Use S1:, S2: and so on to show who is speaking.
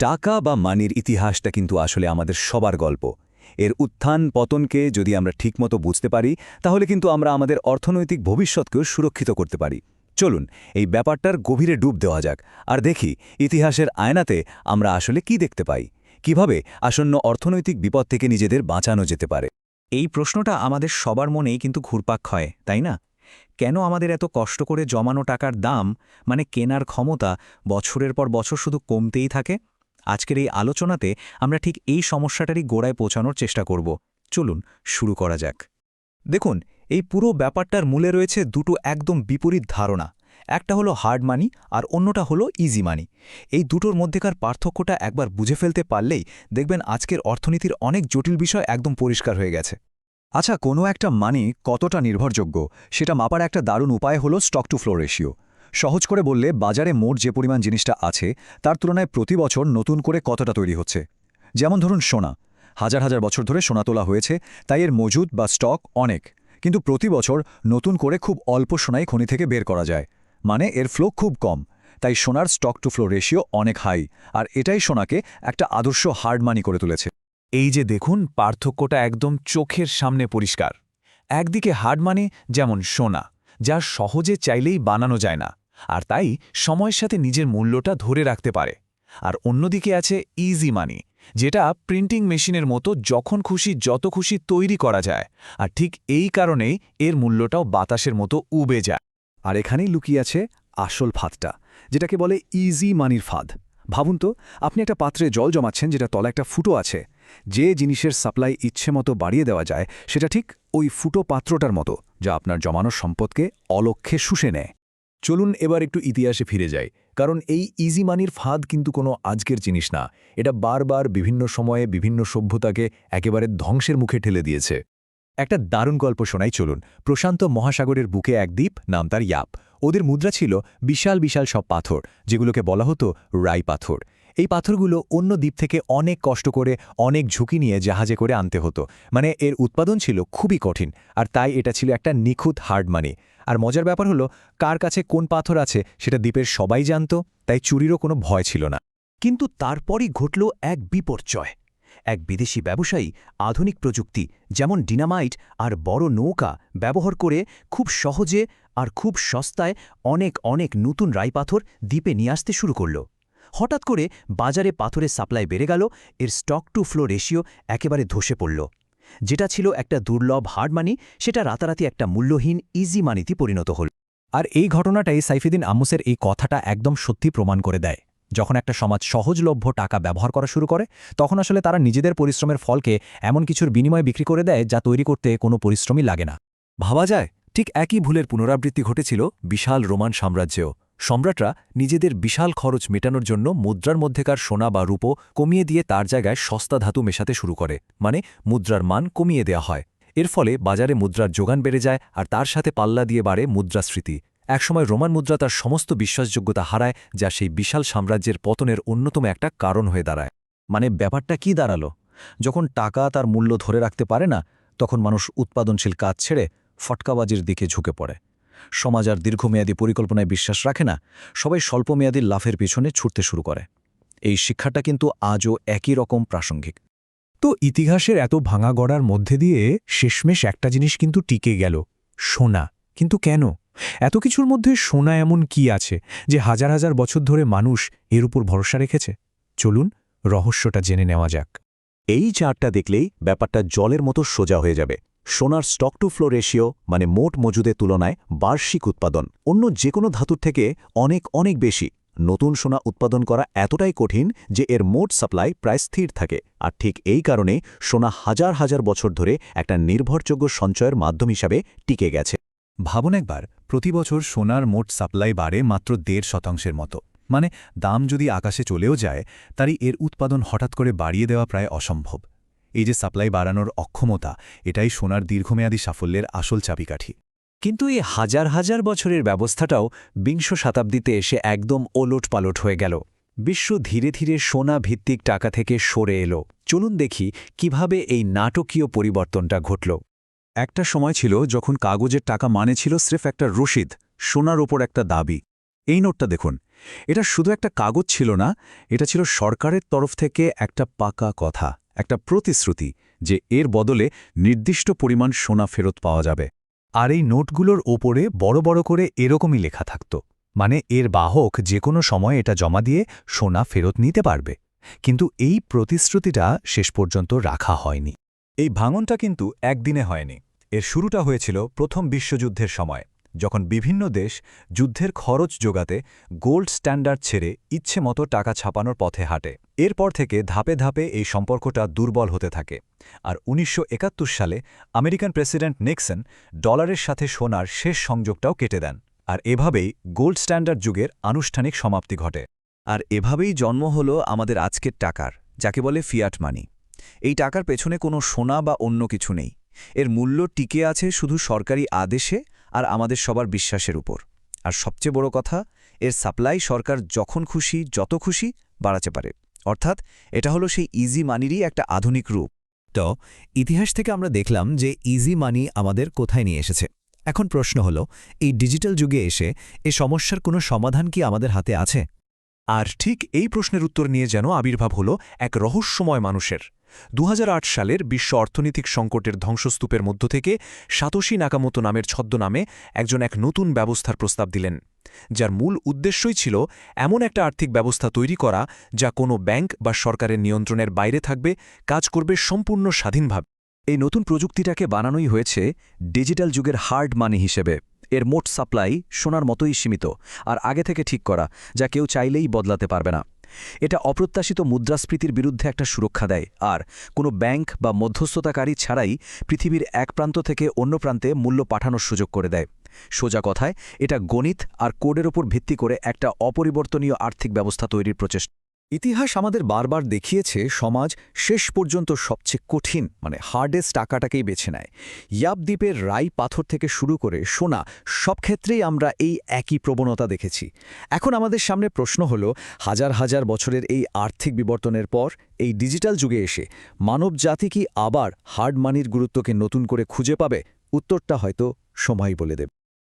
S1: টাকা বা মানির ইতিহাসটা কিন্তু আসলে আমাদের সবার গল্প। এর উত্থান পতনকে যদি আমরা ঠিকমতো বুঝতে পারি, তাহলে কিন্তু আমরা আমাদের অর্থনৈতিক ভবিষ্যৎকেও সুরক্ষিত করতে পারি। চলুন, এই ব্যাপারটার গভীরে ডুব দেওয়া যাক, আর দেখি ইতিহাসের আয়নাতে আমরা আসলে কি দেখতে পাই। কীভাবে আসন্ন অর্থনৈতিক বিপদ থেকে নিজেদের বাঁচানো যেতে পারে?
S2: এই প্রশ্নটা আমাদের সবার মনেই কিন্তু ঘুরপাক হয় তাই না? কেন আমাদের এত কষ্ট করে জমানো টাকার দাম মানে কেনার ক্ষমতা, বছরের পর বছর শুধু কমতেই থাকে? আজকের এই আলোচনাতে আমরা ঠিক এই সমস্যাটারই গোড়ায় পৌঁছানোর চেষ্টা করব। চলুন শুরু করা যাক। দেখুন, এই পুরো ব্যাপারটার মূলে রয়েছে দুটো একদম বিপরীত ধারণা। একটা হলো হার্ড মানি আর অন্যটা হলো ইজি মানি। এই দুটোর মধ্যেকার পার্থক্যটা একবার বুঝে ফেলতে পারলেই দেখবেন আজকের অর্থনীতির অনেক জটিল বিষয় একদম পরিষ্কার হয়ে গেছে।
S3: আচ্ছা কোনো একটা মানি কতটা নির্ভরযোগ্য? সেটা মাপার একটা দারুণ উপায় হলো স্টক টু ফ্লো রেশিও সহজ করে বললে, বাজারে মোট যে পরিমাণ জিনিসটা আছে, তার তুলনায় প্রতি বছর নতুন করে কতটা তৈরি হচ্ছে? যেমন ধরুন সোনা। হাজার হাজার বছর ধরে সোনা তোলা হয়েছে, তাই এর মজুদ বা স্টক অনেক। কিন্তু প্রতি বছর নতুন করে খুব অল্প সোনাই খনি থেকে বের করা যায়। মানে এর ফ্লো খুব কম। তাই সোনার স্টক টু ফ্লো রেশিও অনেক হাই আর এটাই সোনাকে একটা আদর্শ হার্ড মানি করে তুলেছে।
S2: এই যে দেখুন, পার্থক্যটা একদম চোখের সামনে পরিষ্কার। একদিকে হার্ড মানি যেমন সোনা, যা সহজে চাইলেই বানানো যায় না। আর তাই সময়ের সাথে নিজের মূল্যটা ধরে রাখতে পারে। আর অন্যদিকে আছে ইজি মানি যেটা প্রিন্টিং মেশিনের মতো যখন খুশি, যত খুশি তৈরি করা যায়। আর ঠিক এই কারণেই এর মূল্যটাও বাতাসের মতো উবে যায়।
S3: আর এখানেই লুকিয়ে আছে আসল ফাঁদটা, যেটাকে বলে ইজি মানির ফাঁদ। ভাবুন তো, আপনি একটা পাত্রে জল জমাচ্ছেন যেটা তলা একটা ফুটো আছে। যে জিনিসের সাপ্লাই ইচ্ছে মতো বাড়িয়ে দেওয়া যায়, সেটা ঠিক ওই ফুটো পাত্রটার মতো, যা আপনার জমানো সম্পদকে অলক্ষে শুষে নেয়।
S4: চলুন এবার একটু ইতিহাসে ফিরে যাই, কারণ এই ইজি মানির ফাঁদ কিন্তু কোনো আজকের জিনিস না। এটা বারবার বিভিন্ন সময়ে বিভিন্ন সভ্যতাকে একেবারে ধ্বংসের মুখে ঠেলে দিয়েছে। একটা দারুণ গল্প শোনাই, চলুন। প্রশান্ত মহাসাগরের বুকে এক দ্বীপ, নাম তার ইয়াপ। ওদের মুদ্রা ছিল বিশাল বিশাল সব পাথর, যেগুলোকে বলা হতো রাই পাথর। এই পাথরগুলো অন্য দ্বীপ থেকে অনেক কষ্ট করে, অনেক ঝুঁকি নিয়ে জাহাজে করে আনতে হতো। মানে এর উৎপাদন ছিল খুবই কঠিন, আর তাই এটা ছিল একটা নিখুঁত হার্ড মানি আর মজার ব্যাপার হলো, কার কাছে কোন পাথর আছে সেটা দ্বীপের সবাই জানত, তাই চুরিরও কোনো ভয় ছিল না।
S5: কিন্তু তারপরই ঘটল এক বিপর্যয়। এক বিদেশি ব্যবসায়ী আধুনিক প্রযুক্তি, যেমন ডিনামাইট আর বড় নৌকা, ব্যবহার করে খুব সহজে আর খুব সস্তায় অনেক অনেক নতুন রাইপাথর দ্বীপে নিয়ে আসতে শুরু করল। হঠাৎ করে বাজারে পাথরের সাপ্লাই বেড়ে গেল, এর স্টক টু ফ্লো রেশিও একেবারে ধসে পড়ল। যেটা ছিল একটা দুর্লভ হার্ড মানি সেটা রাতারাতি একটা মূল্যহীন ইজি মানিতে পরিণত হল।
S2: আর এই ঘটনাটাই সাইফিদিন আমুসের এই কথাটা একদম সত্যি প্রমাণ করে দেয়। যখন একটা সমাজ সহজলভ্য টাকা ব্যবহার করা শুরু করে, তখন আসলে তারা নিজেদের পরিশ্রমের ফলকে এমন কিছুর বিনিময়ে বিক্রি করে দেয় যা তৈরি করতে কোনো পরিশ্রমই লাগে না।
S3: ভাবা যায়, ঠিক একই ভুলের পুনরাবৃত্তি ঘটেছিল বিশাল রোমান সাম্রাজ্যেও। সম্রাটরা নিজেদের বিশাল খরচ মেটানোর জন্য মুদ্রার মধ্যেকার সোনা বা রূপো কমিয়ে দিয়ে তার জায়গায় সস্তা ধাতু মেশাতে শুরু করে মানে মুদ্রার মান কমিয়ে দেয়া হয়। এর ফলে বাজারে মুদ্রার যোগান বেড়ে যায় আর তার সাথে পাল্লা দিয়ে বাড়ে মুদ্রাস্মৃতি একসময় রোমান মুদ্রা তার সমস্ত বিশ্বাসযোগ্যতা হারায়, যা সেই বিশাল সাম্রাজ্যের পতনের অন্যতম একটা কারণ হয়ে দাঁড়ায়।
S2: মানে ব্যাপারটা কি দাঁড়াল? যখন টাকা তার মূল্য ধরে রাখতে পারে না, তখন মানুষ উৎপাদনশীল কাজ ছেড়ে ফটকাবাজির দিকে ঝুঁকে পড়ে। সমাজ আর দীর্ঘমেয়াদী পরিকল্পনায় বিশ্বাস রাখে না, সবাই স্বল্পমেয়াদী লাভের পিছনে ছুটতে শুরু করে। এই শিক্ষাটা কিন্তু আজও একই রকম প্রাসঙ্গিক।
S6: তো ইতিহাসের এত ভাঙা গড়ার মধ্যে দিয়ে শেষমেশ একটা জিনিস কিন্তু টিকে গেল, সোনা। কিন্তু কেন? এত কিছুর মধ্যে সোনা এমন কি আছে যে হাজার হাজার বছর ধরে মানুষ এর উপর ভরসা রেখেছে? চলুন রহস্যটা জেনে নেওয়া যাক।
S4: এই চারটা দেখলেই ব্যাপারটা জলের মতো সোজা হয়ে যাবে। সোনার স্টক টু ফ্লো রেশিও মানে মোট মজুদের তুলনায় বার্ষিক উৎপাদন। অন্য যে কোনো ধাতুর থেকে অনেক অনেক বেশি। নতুন সোনা উৎপাদন করা এতটাই কঠিন যে এর মোট সাপ্লাই প্রায় স্থির থাকে। আর ঠিক এই কারণে সোনা হাজার হাজার বছর ধরে একটা নির্ভরযোগ্য সঞ্চয়ের মাধ্যম হিসাবে টিকে গেছে।
S3: ভাবুন একবার, প্রতি বছর সোনার মোট সাপ্লাই বাড়ে মাত্র দেড় শতাংশের মতো। মানে দাম যদি আকাশে চলেও যায়, তারই এর উৎপাদন হঠাৎ করে বাড়িয়ে দেওয়া প্রায় অসম্ভব। এই যে সাপ্লাই বাড়ানোর অক্ষমতা, এটাই সোনার দীর্ঘমেয়াদী সাফল্যের আসল চাবিকাঠি।
S2: কিন্তু এই হাজার হাজার বছরের ব্যবস্থাটাও বিংশ শতাব্দীতে এসে একদম ওলট পালট হয়ে গেল। বিশ্ব ধীরে ধীরে সোনা ভিত্তিক টাকা থেকে সরে এলো। চলুন দেখি কীভাবে এই নাটকীয় পরিবর্তনটা ঘটল।
S3: একটা সময় ছিল যখন কাগজের টাকা মানে ছিল স্রেফ একটা রসিদ, সোনার ওপর একটা দাবি। এই নোটটা দেখুন। এটা শুধু একটা কাগজ ছিল না, এটা ছিল সরকারের তরফ থেকে একটা পাকা কথা। একটা প্রতিশ্রুতি যে এর বদলে নির্দিষ্ট পরিমাণ সোনা ফেরত পাওয়া যাবে। আর এই নোটগুলোর ওপরে বড় বড় করে এরকমই লেখা থাকত মানে এর বাহক যে কোনো সময় এটা জমা দিয়ে সোনা ফেরত নিতে পারবে। কিন্তু এই প্রতিশ্রুতিটা শেষ পর্যন্ত রাখা হয়নি। এই ভাঙনটা কিন্তু একদিনে হয়নি। এর শুরুটা হয়েছিল প্রথম বিশ্বযুদ্ধের সময়। যখন বিভিন্ন দেশ যুদ্ধের খরচ যোগাতে গোল্ড স্ট্যান্ডার্ড ছেড়ে ইচ্ছে মতো টাকা ছাপানোর পথে হাঁটে। এরপর থেকে ধাপে ধাপে এই সম্পর্কটা দুর্বল হতে থাকে। আর উনিশশো একাত্তর সালে আমেরিকান প্রেসিডেন্ট নিক্সন ডলারের সাথে সোনার শেষ সংযোগটাও কেটে দেন। আর এভাবেই গোল্ড স্ট্যান্ডার্ড যুগের আনুষ্ঠানিক সমাপ্তি ঘটে।
S2: আর এভাবেই জন্ম হল আমাদের আজকের টাকার, যাকে বলে ফিয়াট মানি। এই টাকার পেছনে কোনো সোনা বা অন্য কিছু নেই। এর মূল্য টিকে আছে শুধু সরকারি আদেশে আর আমাদের সবার বিশ্বাসের উপর। আর সবচেয়ে বড় কথা, এর সাপ্লাই সরকার যখন খুশি, যত খুশি বাড়াতে পারে। অর্থাৎ এটা হলো সেই ইজি মানিরই একটা আধুনিক রূপ।
S5: তো ইতিহাস থেকে আমরা দেখলাম যে ইজি মানি আমাদের কোথায় নিয়ে এসেছে। এখন প্রশ্ন হলো, এই ডিজিটাল যুগে এসে এ সমস্যার কোনো সমাধান কি আমাদের হাতে আছে?
S6: আর ঠিক এই প্রশ্নের উত্তর নিয়ে যেন আবির্ভাব হল এক রহস্যময় মানুষের। দু হাজার আট সালের বিশ্ব অর্থনৈতিক সংকটের ধ্বংসস্তূপের মধ্য থেকে সাতোশি নাকামতো নামের ছদ্মনামে একজন এক নতুন ব্যবস্থার প্রস্তাব দিলেন, যার মূল উদ্দেশ্যই ছিল এমন একটা আর্থিক ব্যবস্থা তৈরি করা যা কোনো ব্যাংক বা সরকারের নিয়ন্ত্রণের বাইরে থাকবে, কাজ করবে সম্পূর্ণ স্বাধীনভাবে।
S2: এই নতুন প্রযুক্তিটাকে বানানোই হয়েছে ডিজিটাল যুগের হার্ড মানি হিসেবে। এর মোট সাপ্লাই সোনার মতোই সীমিত, আর আগে থেকে ঠিক করা, যা কেউ চাইলেই বদলাতে পারবে না। এটা অপ্রত্যাশিত মুদ্রাস্ফীতির বিরুদ্ধে একটা সুরক্ষা দেয়, আর কোনো ব্যাংক বা মধ্যস্থতাকারী ছাড়াই পৃথিবীর এক প্রান্ত থেকে অন্য প্রান্তে মূল্য পাঠানোর সুযোগ করে দেয়। সোজা কথায়, এটা গণিত আর কোডের ওপর ভিত্তি করে একটা অপরিবর্তনীয় আর্থিক ব্যবস্থা তৈরির প্রচেষ্টা।
S3: ইতিহাস আমাদের বারবার দেখিয়েছে, সমাজ শেষ পর্যন্ত সবচেয়ে কঠিন মানে হার্ডেস্ট টাকাটাকেই বেছে নেয়। ইয়াবদ্বীপের রাই পাথর থেকে শুরু করে সোনা, সব ক্ষেত্রেই আমরা এই একই প্রবণতা দেখেছি। এখন আমাদের সামনে প্রশ্ন হল, হাজার হাজার বছরের এই আর্থিক বিবর্তনের পর, এই ডিজিটাল যুগে এসে মানবজাতি কি আবার হার্ড মানির গুরুত্বকে নতুন করে খুঁজে পাবে? উত্তরটা হয়তো সময় বলে দেবে।